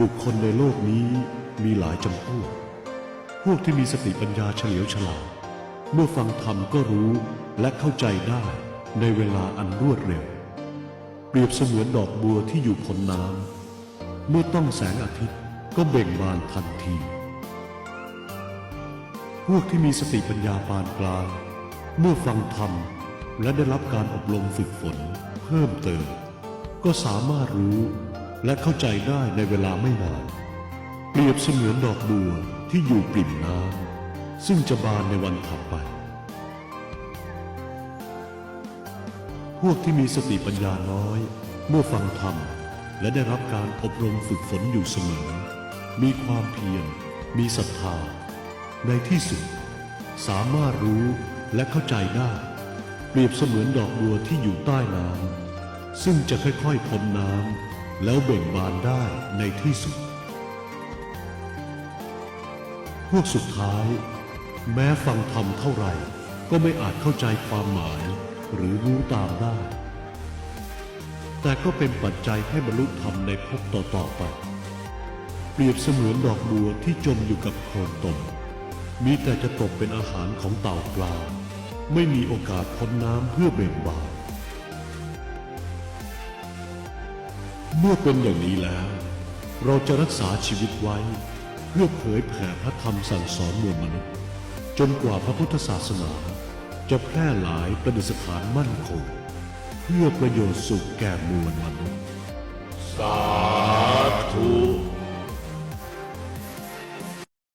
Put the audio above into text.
บุคคลในโลกนี้มีหลายจำพวก พวกที่มีสติปัญญาเฉลียวฉลาด เมื่อฟังธรรมก็รู้และเข้าใจได้ในเวลาอันรวดเร็ว เปรียบเสมือนดอกบัวที่อยู่พ้นน้ำ เมื่อต้องแสงอาทิตย์ก็เบ่งบานทันที พวกที่มีสติปัญญาปานกลาง เมื่อฟังธรรมและได้รับการอบรมฝึกฝน เพิ่มเติม ก็สามารถรู้ และเข้าใจได้ในเวลาไม่นานเปรียบเสมือนดอกบัวที่อยู่ปริ่มน้ำซึ่งจะบานในวันถัดไป พวกที่มีสติปัญญาน้อย เมื่อฟังธรรมและได้รับการอบรมฝึกฝนอยู่เสมอ มีความเพียร มีศรัทธา ในที่สุด สามารถรู้และเข้าใจได้ เปรียบเสมือนดอกบัวที่อยู่ใต้น้ำซึ่งจะค่อยๆพ้นน้ำ แล้วเบ่งบานได้ในที่สุด พวกสุดท้าย แม้ฟังธรรมเท่าไหร่ ก็ไม่อาจเข้าใจความหมายหรือรู้ตามได้ แต่ก็เป็นปัจจัยให้บรรลุธรรมในภพต่อๆไป เปรียบเสมือนดอกบัวที่จมอยู่กับโคลนตม มีแต่จะตกเป็นอาหารของเต่าปลา ไม่มีโอกาสพ้นน้ำเพื่อเบ่งบาน เมื่อเป็นอย่างนี้แล้ว เราจะรักษาชีวิตไว้ เพื่อเผยแผ่พระธรรมสั่งสอนมวลมนุษย์ จนกว่าพระพุทธศาสนา จะแพร่หลายประดิษฐานมั่นคง เพื่อประโยชน์สุขแก่มวลมนุษย์สา